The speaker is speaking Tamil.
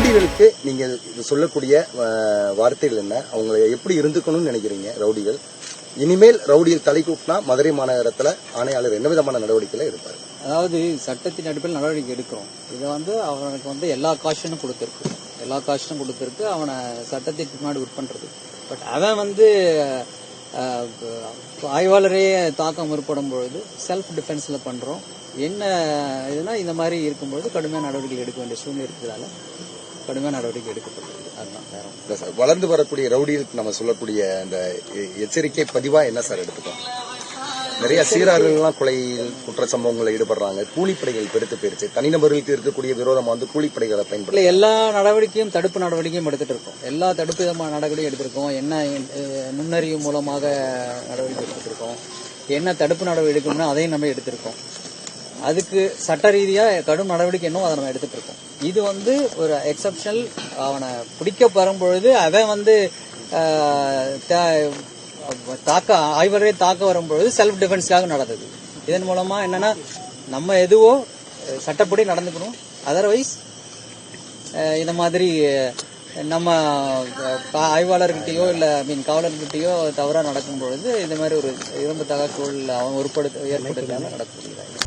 ரவுடிகளுக்கு நீங்கள் இது சொல்லக்கூடிய வார்த்தைகள் என்ன? அவங்க எப்படி இருந்துக்கணும்னு நினைக்கிறீங்க ரவுடிகள்? இனிமேல் ரவுடியில் தலை கூப்பினா மதுரை மாநகரத்தில் ஆணையாளர் என்ன விதமான நடவடிக்கைகளை எடுப்பார் அதாவது சட்டத்தின் அடிப்படையில் நடவடிக்கை எடுக்கிறோம். இதை வந்து அவனுக்கு வந்து எல்லா காஷனும் கொடுத்துருக்கு. எல்லா காஷனும் கொடுத்துருக்கு அவனை சட்டத்திற்கு முன்னாடி உட் பண்ணுறது பட் அவன் வந்து ஆய்வாளரையே ஆய்வாளரே தாக்க பொழுது செல்ஃப் டிஃபென்ஸில் பண்ணுறோம் என்ன இதுனா இந்த மாதிரி இருக்கும்பொழுது கடுமையான நடவடிக்கை எடுக்க வேண்டிய சூழ்நிலை இருக்கிறதால கடுமையான நடவடிக்கை எடுக்கப்பட்டிருக்கு. அதுதான் வளர்ந்து வரக்கூடிய ரவுடிகளுக்கு நம்ம சொல்லக்கூடிய அந்த எச்சரிக்கை பதிவா என்ன சார் எடுத்துக்கோம் நிறைய சீரார்கள்லாம் கொலை குற்ற சம்பவங்களில் ஈடுபடுறாங்க. கூலிப்படைகள் பெருத்து போயிருச்சு. தனிநபர்களுக்கு இருக்கக்கூடிய விரோதமா வந்து கூலிப்படைகளை பயன்படுத்த எல்லா நடவடிக்கையும் தடுப்பு நடவடிக்கையும் எடுத்துட்டு இருக்கோம். எல்லா தடுப்பு விதமான நடவடிக்கையும் எடுத்திருக்கோம். என்ன நுண்ணறிவு மூலமாக நடவடிக்கை எடுத்துட்டு இருக்கோம். என்ன தடுப்பு நடவடிக்கை எடுக்கணும்னா அதையும் நம்ம எடுத்திருக்கோம். அதுக்கு சட்ட ரீதியா கடும் நடவடிக்கை இன்னும் அதை நம்ம எடுத்துட்டு இருக்கோம். இது வந்து ஒரு எக்ஸப்ஷனல் அவனை பிடிக்க வரும்பொழுது அவன் வந்து தாக்க ஆய்வரே தாக்க வரும்பொழுது செல்ஃப் டிஃபென்ஸ்க்காக நடந்தது. இதன் மூலமா என்னன்னா நம்ம எதுவோ சட்டப்படி நடந்துக்கணும். அதர்வைஸ் இந்த மாதிரி நம்ம ஆய்வாளர்கிட்டயோ இல்ல ஐ மீன் காவலர்கிட்டயோ தவறா நடக்கும் பொழுது இந்த மாதிரி ஒரு விரும்பத்தக சூழல் அவன் உட்படுத்த ஏற்படுத்தாம நடக்கக்கூடியதாக